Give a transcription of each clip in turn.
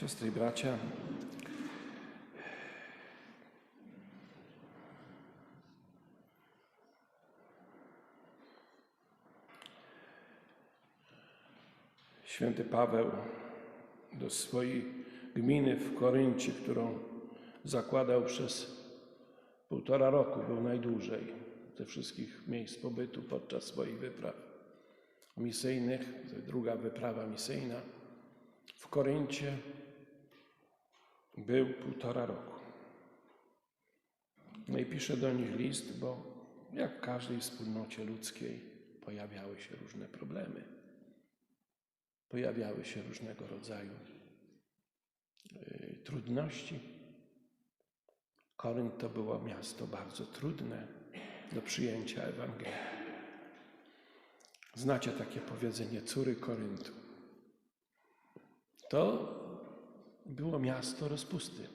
siostry i bracia. Święty Paweł do swojej gminy w Koryncie, którą zakładał przez półtora roku, był najdłużej ze wszystkich miejsc pobytu podczas swoich wypraw misyjnych, druga wyprawa misyjna. W Koryncie był półtora roku. No i pisze do nich list, bo jak w każdej wspólnocie ludzkiej pojawiały się różne problemy. Pojawiały się różnego rodzaju y, trudności. Korynt to było miasto bardzo trudne do przyjęcia Ewangelii. Znacie takie powiedzenie córy Koryntu. To było miasto rozpusty.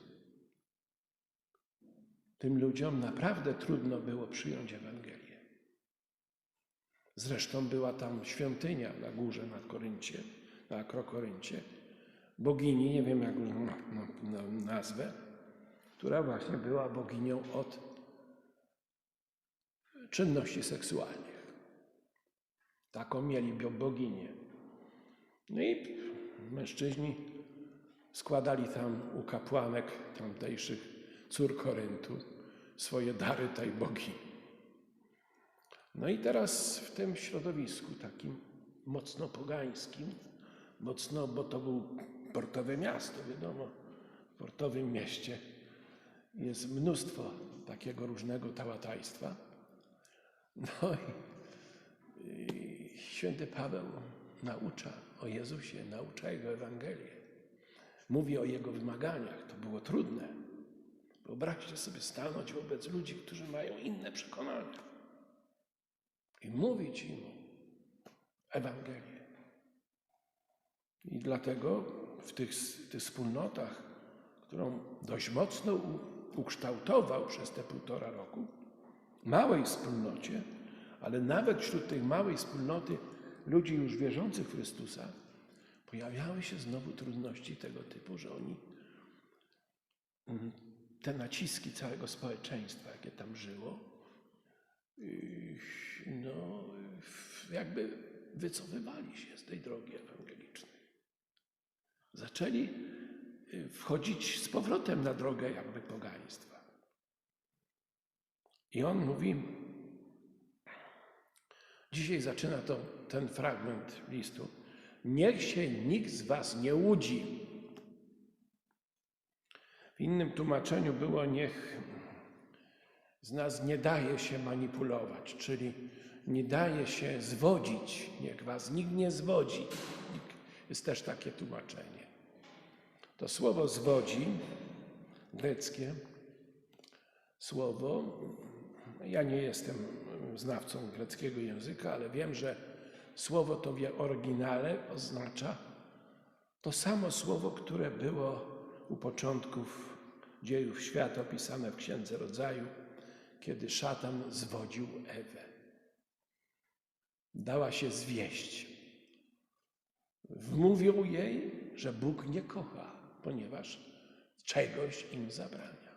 Tym ludziom naprawdę trudno było przyjąć Ewangelię. Zresztą była tam świątynia na górze na Koryncie, na Akrokoryncie, bogini, nie wiem jak na, na nazwę, która właśnie była boginią od czynności seksualnych. Taką mieli boginię. No i mężczyźni składali tam u kapłanek tamtejszych cór Koryntu swoje dary tej bogini. No i teraz w tym środowisku takim mocno pogańskim, mocno, bo to był portowe miasto, wiadomo, w portowym mieście jest mnóstwo takiego różnego tałatajstwa. No i, i święty Paweł naucza o Jezusie, naucza Jego Ewangelię. Mówi o Jego wymaganiach. To było trudne. Wyobraźcie sobie stanąć wobec ludzi, którzy mają inne przekonania i mówić im Ewangelię. I dlatego w tych, tych wspólnotach, którą dość mocno ukształtował przez te półtora roku, małej wspólnocie, ale nawet wśród tej małej wspólnoty ludzi już wierzących w Chrystusa, pojawiały się znowu trudności tego typu, że oni mm, te naciski całego społeczeństwa, jakie tam żyło, no, jakby wycofywali się z tej drogi ewangelicznej. Zaczęli yy, wchodzić z powrotem na drogę jakby pogaństwa. I on mówi, dzisiaj zaczyna to, ten fragment listu, niech się nikt z was nie łudzi. W innym tłumaczeniu było niech z nas nie daje się manipulować, czyli nie daje się zwodzić, niech was nikt nie zwodzi. Jest też takie tłumaczenie. To słowo zwodzi, greckie słowo, ja nie jestem znawcą greckiego języka, ale wiem, że słowo to w oryginale oznacza to samo słowo, które było u początków dziejów świata opisane w Księdze Rodzaju, kiedy szatan zwodził Ewę. Dała się zwieść. Wmówił jej, że Bóg nie kocha, ponieważ czegoś im zabrania.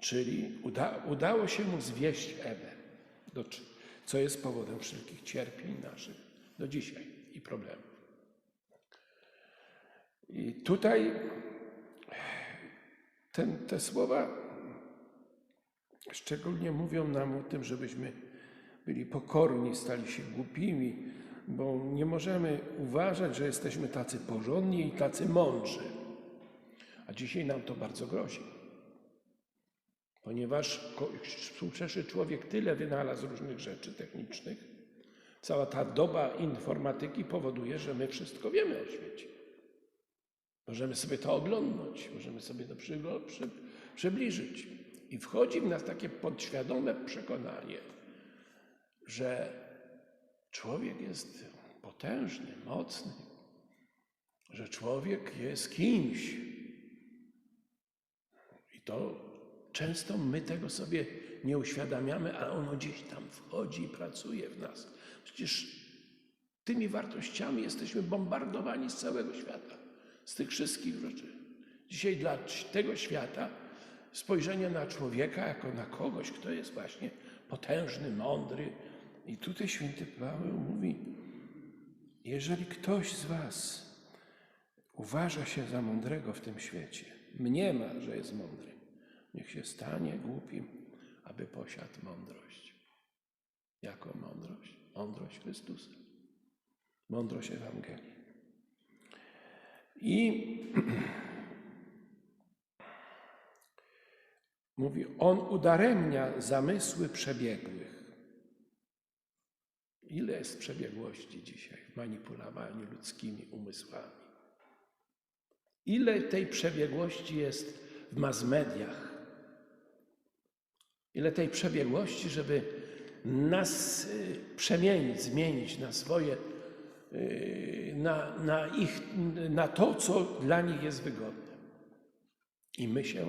Czyli uda, udało się mu zwieść Ewę, do, co jest powodem wszelkich cierpień naszych do dzisiaj i problemów. I tutaj ten, te słowa szczególnie mówią nam o tym, żebyśmy byli pokorni, stali się głupimi, bo nie możemy uważać, że jesteśmy tacy porządni i tacy mądrzy. A dzisiaj nam to bardzo grozi. Ponieważ współczesny człowiek tyle wynalazł różnych rzeczy technicznych, cała ta doba informatyki powoduje, że my wszystko wiemy o świecie. Możemy sobie to oglądać, możemy sobie to przy, przy, przybliżyć. I wchodzi w nas takie podświadome przekonanie, że człowiek jest potężny, mocny, że człowiek jest kimś. I to często my tego sobie nie uświadamiamy, ale ono gdzieś tam wchodzi i pracuje w nas. Przecież Tymi wartościami jesteśmy bombardowani z całego świata, z tych wszystkich rzeczy. Dzisiaj dla tego świata spojrzenie na człowieka jako na kogoś, kto jest właśnie potężny, mądry. I tutaj święty Paweł mówi, jeżeli ktoś z was uważa się za mądrego w tym świecie, mniema, że jest mądry, niech się stanie głupim, aby posiadł mądrość. Jaką mądrość? Mądrość Chrystusa. Mądrość Ewangelii. I mówi, on udaremnia zamysły przebiegłych. Ile jest przebiegłości dzisiaj w manipulowaniu ludzkimi umysłami? Ile tej przebiegłości jest w mass mediach? Ile tej przebiegłości, żeby nas y, przemienić, zmienić na swoje, y, na, na, ich, na to, co dla nich jest wygodne. I my się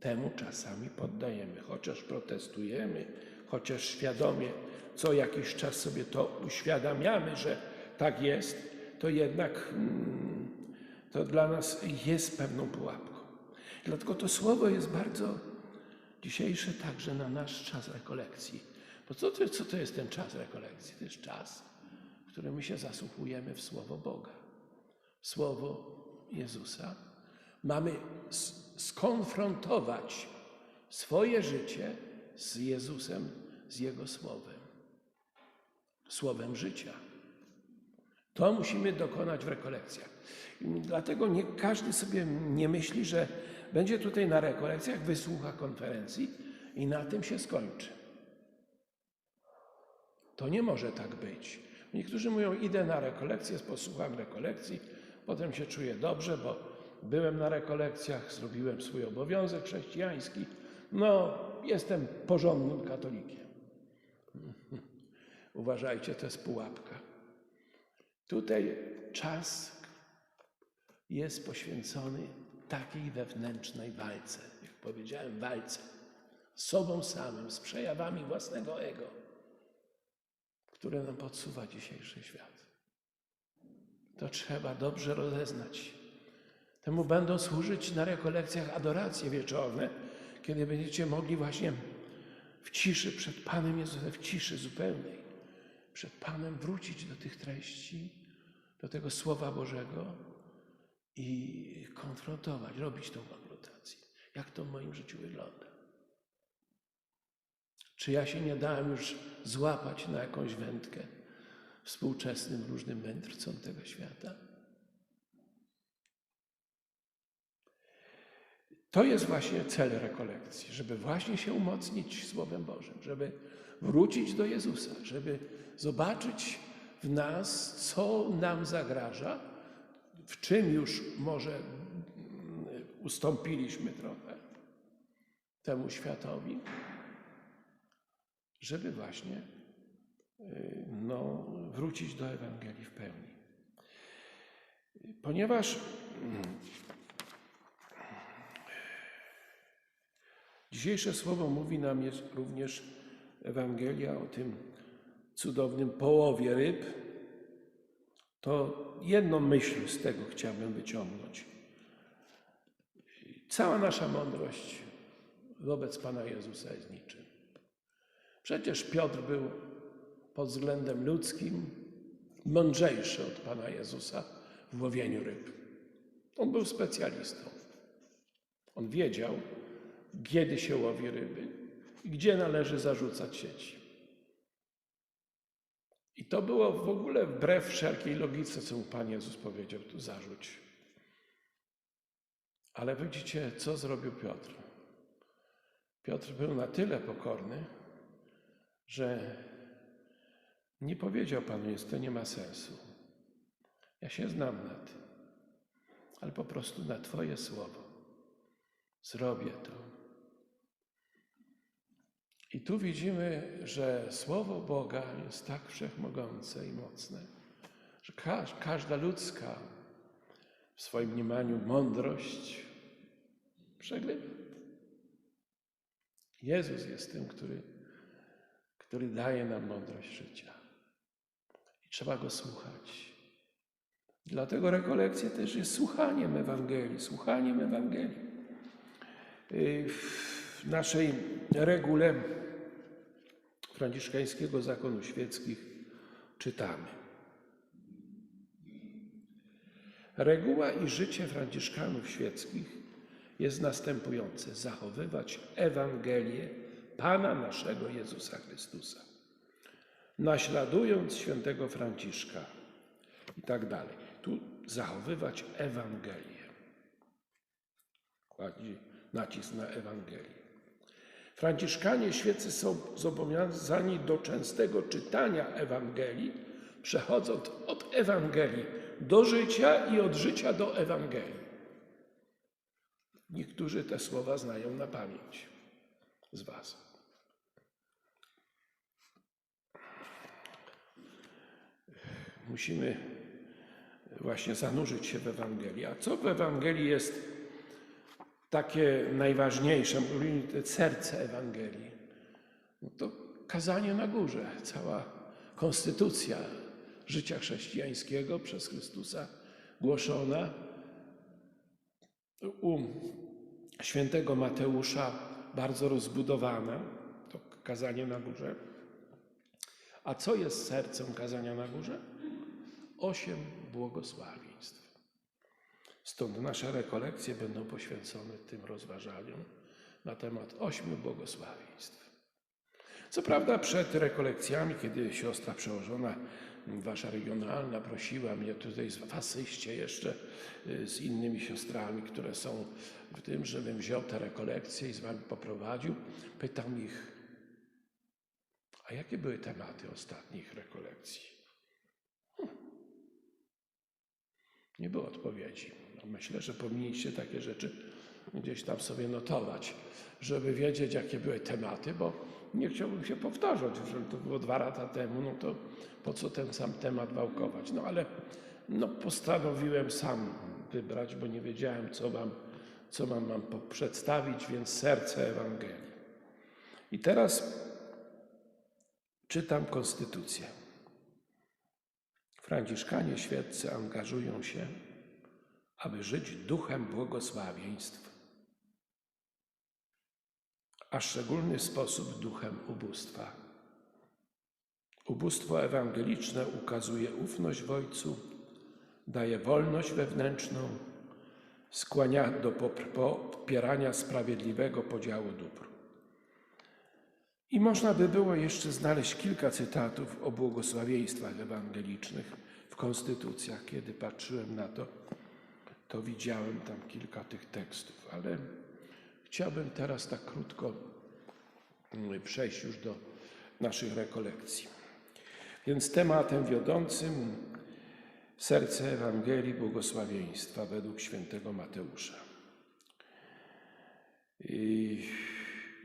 temu czasami poddajemy, chociaż protestujemy, chociaż świadomie co jakiś czas sobie to uświadamiamy, że tak jest, to jednak mm, to dla nas jest pewną pułapką. Dlatego to słowo jest bardzo dzisiejsze także na nasz czas rekolekcji. Bo co to, co to jest ten czas rekolekcji? To jest czas, w którym my się zasłuchujemy w Słowo Boga, w Słowo Jezusa. Mamy skonfrontować swoje życie z Jezusem, z Jego Słowem. Słowem życia. To musimy dokonać w rekolekcjach. Dlatego nie każdy sobie nie myśli, że będzie tutaj na rekolekcjach, wysłucha konferencji i na tym się skończy. To nie może tak być. Niektórzy mówią, idę na rekolekcję, posłucham rekolekcji, potem się czuję dobrze, bo byłem na rekolekcjach, zrobiłem swój obowiązek chrześcijański. No, jestem porządnym katolikiem. Uważajcie, to jest pułapka. Tutaj czas jest poświęcony takiej wewnętrznej walce, jak powiedziałem, walce z sobą samym, z przejawami własnego ego, które nam podsuwa dzisiejszy świat. To trzeba dobrze rozeznać. Temu będą służyć na rekolekcjach adoracje wieczorne, kiedy będziecie mogli właśnie w ciszy przed Panem Jezusem, w ciszy zupełnej, przed Panem wrócić do tych treści, do tego Słowa Bożego i konfrontować, robić tą konfrontację. Jak to w moim życiu wygląda? Czy ja się nie dałem już złapać na jakąś wędkę współczesnym różnym mędrcom tego świata? To jest właśnie cel rekolekcji, żeby właśnie się umocnić Słowem Bożym, żeby wrócić do Jezusa, żeby zobaczyć w nas, co nam zagraża, w czym już może ustąpiliśmy trochę temu światowi, żeby właśnie no, wrócić do Ewangelii w pełni. Ponieważ Dzisiejsze słowo mówi nam jest również Ewangelia o tym cudownym połowie ryb. To jedną myśl z tego chciałbym wyciągnąć. Cała nasza mądrość wobec Pana Jezusa jest niczym. Przecież Piotr był pod względem ludzkim mądrzejszy od Pana Jezusa w łowieniu ryb. On był specjalistą. On wiedział, kiedy się łowi ryby i gdzie należy zarzucać sieci. I to było w ogóle wbrew wszelkiej logice, co mu Pan Jezus powiedział, tu zarzuć. Ale widzicie, co zrobił Piotr. Piotr był na tyle pokorny, że nie powiedział Panu Jezus, to nie ma sensu. Ja się znam na tym, ale po prostu na Twoje słowo zrobię to. I tu widzimy, że Słowo Boga jest tak wszechmogące i mocne, że każda ludzka w swoim mniemaniu mądrość przegrywa. Jezus jest tym, który, który daje nam mądrość życia. I trzeba go słuchać. Dlatego rekolekcja też jest słuchaniem Ewangelii, słuchaniem Ewangelii. Y, W naszej regule franciszkańskiego zakonu świeckich czytamy. Reguła i życie franciszkanów świeckich jest następujące: zachowywać Ewangelię Pana naszego Jezusa Chrystusa, naśladując świętego Franciszka i tak dalej. Tu zachowywać Ewangelię. Kładzie nacisk na Ewangelię. Franciszkanie świeccy są zobowiązani do częstego czytania Ewangelii, przechodząc od Ewangelii do życia i od życia do Ewangelii. Niektórzy te słowa znają na pamięć z Was. Musimy właśnie zanurzyć się w Ewangelii. A co w Ewangelii jest takie najważniejsze, serce Ewangelii? No to kazanie na górze, cała konstytucja życia chrześcijańskiego przez Chrystusa głoszona u świętego Mateusza bardzo rozbudowana, to kazanie na górze. A co jest sercem kazania na górze? Osiem błogosławieństw. Stąd nasze rekolekcje będą poświęcone tym rozważaniom na temat ośmiu błogosławieństw. Co prawda przed rekolekcjami, kiedy siostra przełożona, wasza regionalna, prosiła mnie tutaj w asyście jeszcze y, z innymi siostrami, które są w tym, żebym wziął te rekolekcje i z wami poprowadził, pytam ich, a jakie były tematy ostatnich rekolekcji? Hmm. Nie było odpowiedzi. Myślę, że powinniście takie rzeczy gdzieś tam sobie notować, żeby wiedzieć, jakie były tematy, bo nie chciałbym się powtarzać. Jeżeli to było dwa lata temu, no to po co ten sam temat wałkować? No ale no, postanowiłem sam wybrać, bo nie wiedziałem, co wam, co wam mam przedstawić, więc serce Ewangelii. I teraz czytam Konstytucję. Franciszkanie świeccy angażują się, aby żyć duchem błogosławieństw, a szczególny sposób duchem ubóstwa. Ubóstwo ewangeliczne ukazuje ufność w Ojcu, daje wolność wewnętrzną, skłania do popierania sprawiedliwego podziału dóbr. I można by było jeszcze znaleźć kilka cytatów o błogosławieństwach ewangelicznych w konstytucjach. Kiedy patrzyłem na to, to widziałem tam kilka tych tekstów, ale chciałbym teraz tak krótko mm, przejść już do naszych rekolekcji. Więc tematem wiodącym serce Ewangelii błogosławieństwa według świętego Mateusza.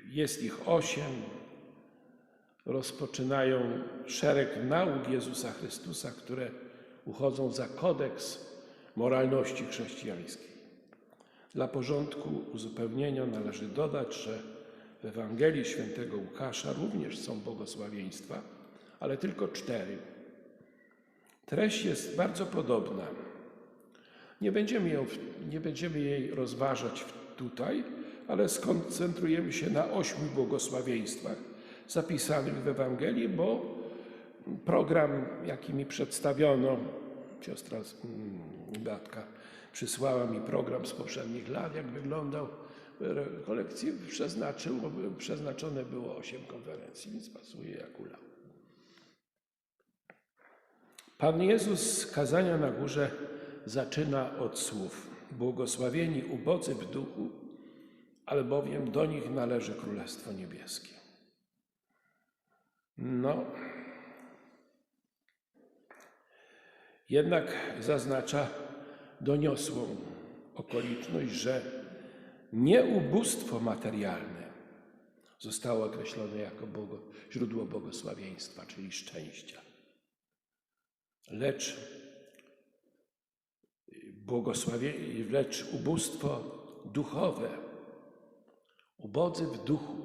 Jest ich osiem. Rozpoczynają szereg nauk Jezusa Chrystusa, które uchodzą za kodeks moralności chrześcijańskiej. Dla porządku uzupełnienia należy dodać, że w Ewangelii świętego Łukasza również są błogosławieństwa, ale tylko cztery. Treść jest bardzo podobna. Nie będziemy, ją, nie będziemy jej rozważać tutaj, ale skoncentrujemy się na ośmiu błogosławieństwach zapisanych w Ewangelii, bo program, jaki mi przedstawiono, siostra Beatka przysłała mi program z poprzednich lat, jak wyglądał kolekcji, przeznaczył, przeznaczone było osiem konferencji, więc pasuje jak ula. Pan Jezus kazania na górze zaczyna od słów: Błogosławieni ubodzy w duchu, albowiem do nich należy Królestwo Niebieskie. No, jednak zaznacza doniosłą okoliczność, że nie ubóstwo materialne zostało określone jako Bogo, źródło błogosławieństwa, czyli szczęścia, lecz błogosławie, lecz ubóstwo duchowe, ubodzy w duchu.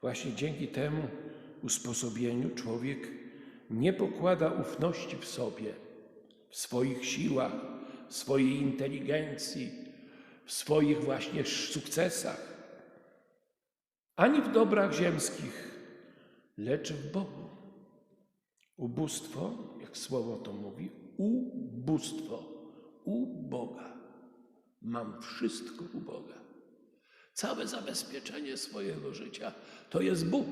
Właśnie dzięki temu usposobieniu człowiek nie pokłada ufności w sobie, w swoich siłach, swojej inteligencji, w swoich właśnie sukcesach, ani w dobrach ziemskich, lecz w Bogu. Ubóstwo, jak słowo to mówi, ubóstwo u Boga. Mam wszystko u Boga. Całe zabezpieczenie swojego życia to jest Bóg.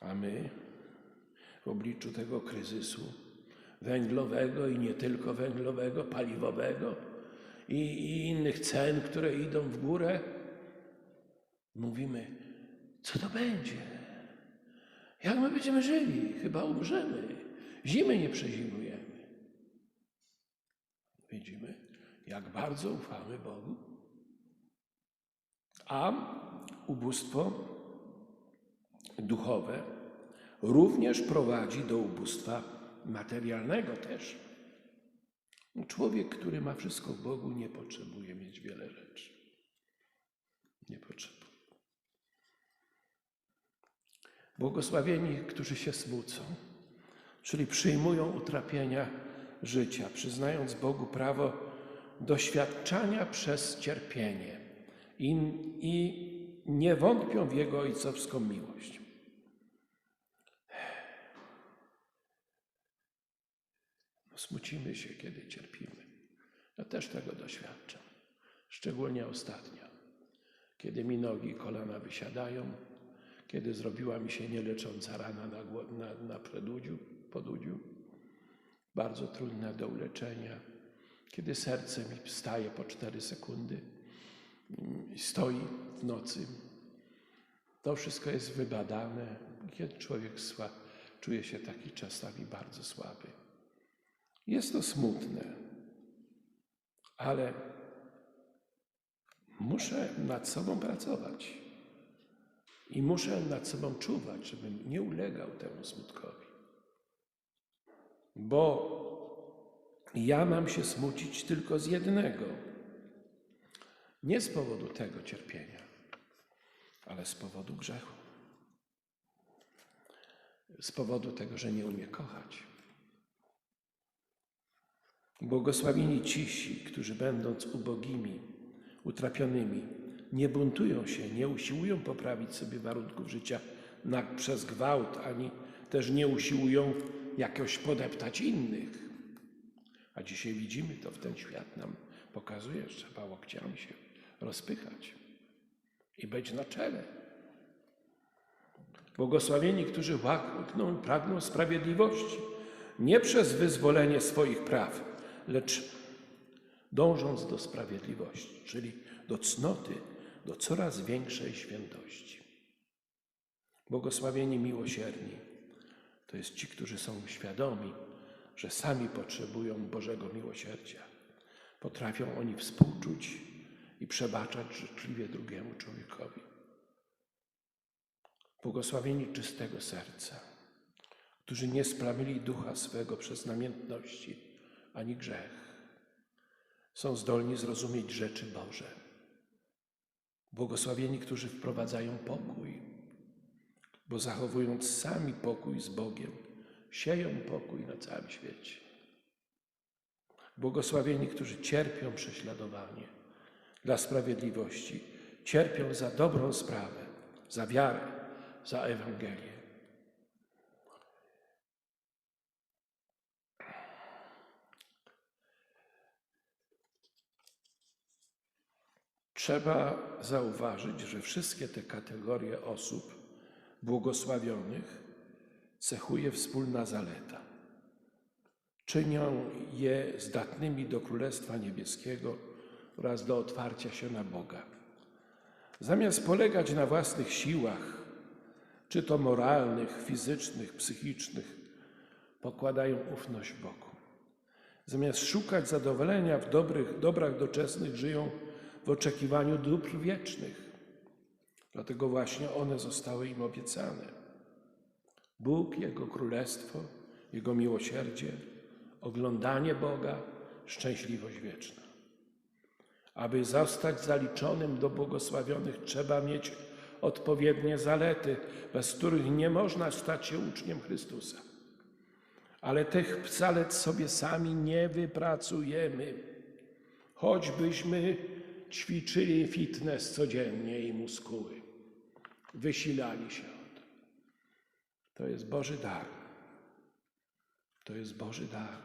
A my w obliczu tego kryzysu węglowego i nie tylko węglowego, paliwowego i, i innych cen, które idą w górę, mówimy, co to będzie? Jak my będziemy żyli? Chyba umrzemy. Zimy nie przezimujemy. Widzimy, jak bardzo ufamy Bogu. A ubóstwo duchowe również prowadzi do ubóstwa materialnego też. Człowiek, który ma wszystko w Bogu, nie potrzebuje mieć wiele rzeczy. Nie potrzebuje. Błogosławieni, którzy się smucą, czyli przyjmują utrapienia życia, przyznając Bogu prawo doświadczania przez cierpienie i, i nie wątpią w Jego ojcowską miłość. Smucimy się, kiedy cierpimy. Ja też tego doświadczam, szczególnie ostatnio, kiedy mi nogi i kolana wysiadają, kiedy zrobiła mi się nielecząca rana na, na, na predudziu, podudziu, bardzo trudna do uleczenia, kiedy serce mi staje po 4 sekundy i stoi w nocy. To wszystko jest wybadane, kiedy człowiek sła, czuje się taki czasami bardzo słaby. Jest to smutne, ale muszę nad sobą pracować. I muszę nad sobą czuwać, żebym nie ulegał temu smutkowi. Bo ja mam się smucić tylko z jednego. Nie z powodu tego cierpienia, ale z powodu grzechu. Z powodu tego, że nie umie kochać. Błogosławieni cisi, którzy będąc ubogimi, utrapionymi, nie buntują się, nie usiłują poprawić sobie warunków życia na, przez gwałt, ani też nie usiłują jakoś podeptać innych. A dzisiaj widzimy to, w ten świat nam pokazuje, że trzeba łokciami się rozpychać i być na czele. Błogosławieni, którzy łakną pragną sprawiedliwości, nie przez wyzwolenie swoich praw, lecz dążąc do sprawiedliwości, czyli do cnoty, do coraz większej świętości. Błogosławieni miłosierni to jest ci, którzy są świadomi, że sami potrzebują Bożego miłosierdzia. Potrafią oni współczuć i przebaczać życzliwie drugiemu człowiekowi. Błogosławieni czystego serca, którzy nie splamili ducha swego przez namiętności ani grzech. Są zdolni zrozumieć rzeczy Boże Błogosławieni, którzy wprowadzają pokój, bo zachowując sami pokój z Bogiem, sieją pokój na całym świecie. Błogosławieni, którzy cierpią prześladowanie dla sprawiedliwości, cierpią za dobrą sprawę, za wiarę, za Ewangelię. Trzeba zauważyć, że wszystkie te kategorie osób błogosławionych cechuje wspólna zaleta. Czynią je zdatnymi do Królestwa Niebieskiego oraz do otwarcia się na Boga. Zamiast polegać na własnych siłach, czy to moralnych, fizycznych, psychicznych, pokładają ufność Bogu. Zamiast szukać zadowolenia w dobrych, dobrach doczesnych, żyją w oczekiwaniu dóbr wiecznych. Dlatego właśnie one zostały im obiecane. Bóg, Jego królestwo, Jego miłosierdzie, oglądanie Boga, szczęśliwość wieczna. Aby zostać zaliczonym do błogosławionych, trzeba mieć odpowiednie zalety, bez których nie można stać się uczniem Chrystusa. Ale tych zalet sobie sami nie wypracujemy, choćbyśmy ćwiczyli fitness codziennie i muskuły, wysilali się o to. To jest Boży dar. To jest Boży dar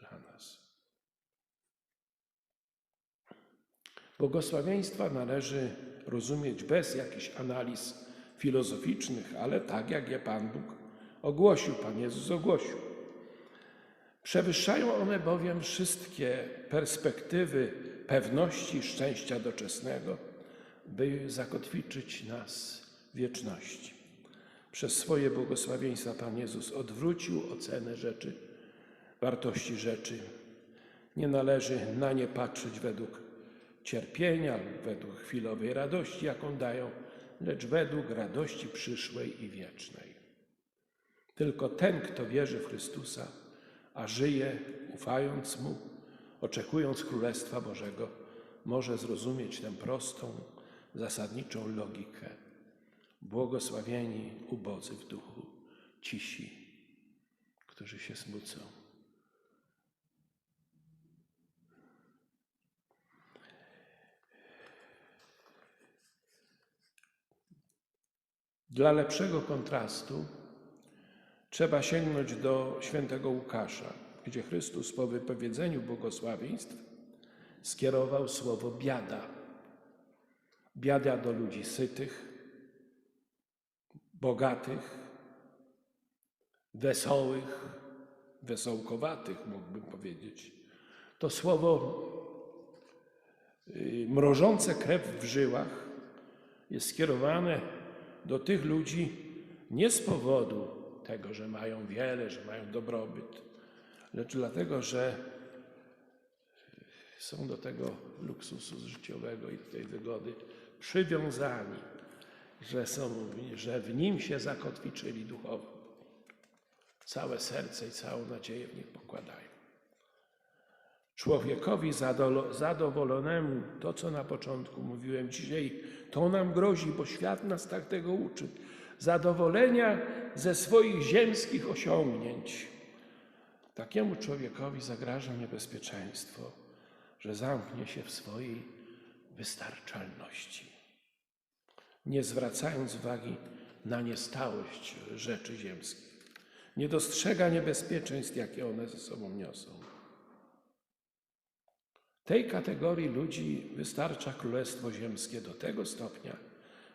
dla nas. Błogosławieństwa należy rozumieć bez jakichś analiz filozoficznych, ale tak jak je Pan Bóg ogłosił, Pan Jezus ogłosił. Przewyższają one bowiem wszystkie perspektywy pewności szczęścia doczesnego, by zakotwiczyć nas wieczności. Przez swoje błogosławieństwa Pan Jezus odwrócił ocenę rzeczy, wartości rzeczy. Nie należy na nie patrzeć według cierpienia według chwilowej radości, jaką dają, lecz według radości przyszłej i wiecznej. Tylko ten, kto wierzy w Chrystusa, a żyje ufając Mu, oczekując Królestwa Bożego, może zrozumieć tę prostą, zasadniczą logikę. Błogosławieni ubodzy w duchu, cisi, którzy się smucą. Dla lepszego kontrastu trzeba sięgnąć do świętego Łukasza, gdzie Chrystus po wypowiedzeniu błogosławieństw skierował słowo biada. Biada do ludzi sytych, bogatych, wesołych, wesołkowatych, mógłbym powiedzieć. To słowo y, mrożące krew w żyłach jest skierowane do tych ludzi nie z powodu tego, że mają wiele, że mają dobrobyt, lecz dlatego, że są do tego luksusu życiowego i tej wygody przywiązani, że, są, że w nim się zakotwiczyli duchowo. Całe serce i całą nadzieję w nich pokładają. Człowiekowi zadowolonemu, to co na początku mówiłem dzisiaj, to nam grozi, bo świat nas tak tego uczy. Zadowolenia ze swoich ziemskich osiągnięć. Takiemu człowiekowi zagraża niebezpieczeństwo, że zamknie się w swojej wystarczalności, nie zwracając uwagi na niestałość rzeczy ziemskich. Nie dostrzega niebezpieczeństw, jakie one ze sobą niosą. Tej kategorii ludzi wystarcza Królestwo Ziemskie do tego stopnia,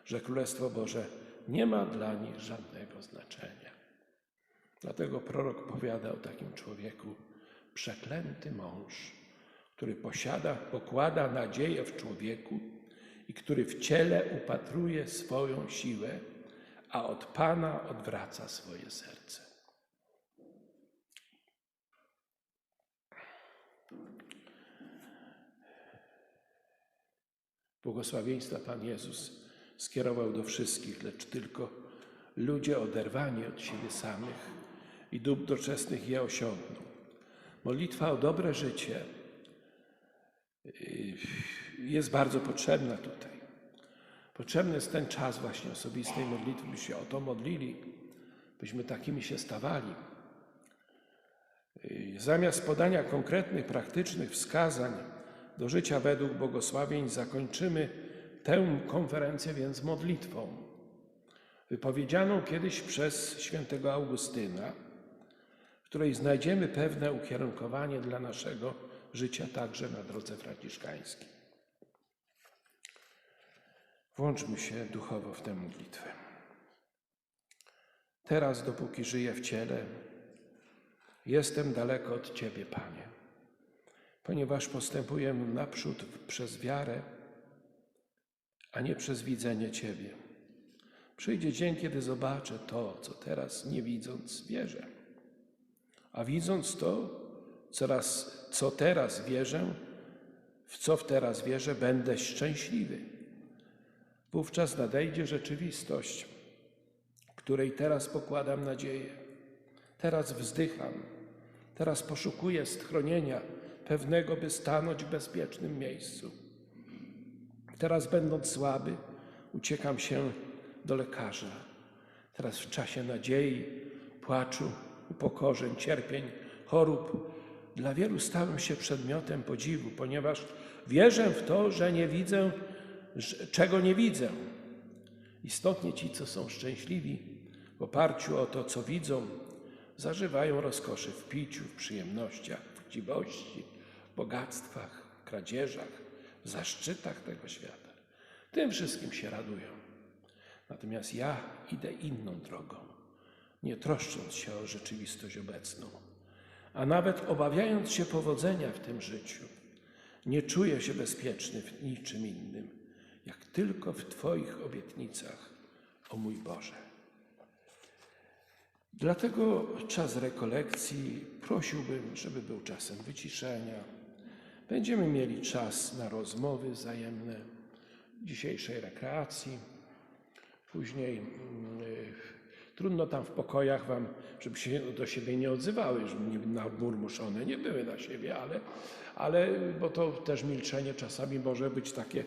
że Królestwo Boże nie ma dla nich żadnego znaczenia. Dlatego prorok powiada o takim człowieku: przeklęty mąż, który posiada, pokłada nadzieję w człowieku i który w ciele upatruje swoją siłę, a od Pana odwraca swoje serce. Błogosławieństwa Pan Jezus skierował do wszystkich, lecz tylko ludzie oderwani od siebie samych i dóbr doczesnych je osiągną. Modlitwa o dobre życie yy, jest bardzo potrzebna tutaj. Potrzebny jest ten czas właśnie osobistej modlitwy, byśmy się o to modlili, byśmy takimi się stawali. Yy, zamiast podania konkretnych, praktycznych wskazań, do życia według błogosławień zakończymy tę konferencję więc modlitwą, wypowiedzianą kiedyś przez świętego Augustyna, której znajdziemy pewne ukierunkowanie dla naszego życia także na drodze franciszkańskiej. Włączmy się duchowo w tę modlitwę. Teraz, dopóki żyję w ciele, jestem daleko od Ciebie, Panie ponieważ postępujemy naprzód przez wiarę, a nie przez widzenie Ciebie. Przyjdzie dzień, kiedy zobaczę to, co teraz nie widząc, wierzę. A widząc to, coraz, co teraz wierzę, w co teraz wierzę, będę szczęśliwy. Wówczas nadejdzie rzeczywistość, której teraz pokładam nadzieję. Teraz wzdycham, teraz poszukuję schronienia pewnego, by stanąć w bezpiecznym miejscu. Teraz, będąc słaby, uciekam się do lekarza. Teraz w czasie nadziei, płaczu, upokorzeń, cierpień, chorób, dla wielu stałem się przedmiotem podziwu, ponieważ wierzę w to, że nie widzę, czego nie widzę. Istotnie ci, co są szczęśliwi, w oparciu o to, co widzą, zażywają rozkoszy w piciu, w przyjemnościach, w chciwości, w bogactwach, w kradzieżach, w zaszczytach tego świata. Tym wszystkim się radują. Natomiast ja idę inną drogą, nie troszcząc się o rzeczywistość obecną, a nawet obawiając się powodzenia w tym życiu. Nie czuję się bezpieczny w niczym innym, jak tylko w Twoich obietnicach, o mój Boże. Dlatego czas rekolekcji prosiłbym, żeby był czasem wyciszenia. Będziemy mieli czas na rozmowy wzajemne, dzisiejszej rekreacji. Później mm, trudno tam w pokojach wam, żeby się do siebie nie odzywały, żeby nie nadmurmuszone nie były na siebie, ale, ale bo to też milczenie czasami może być takie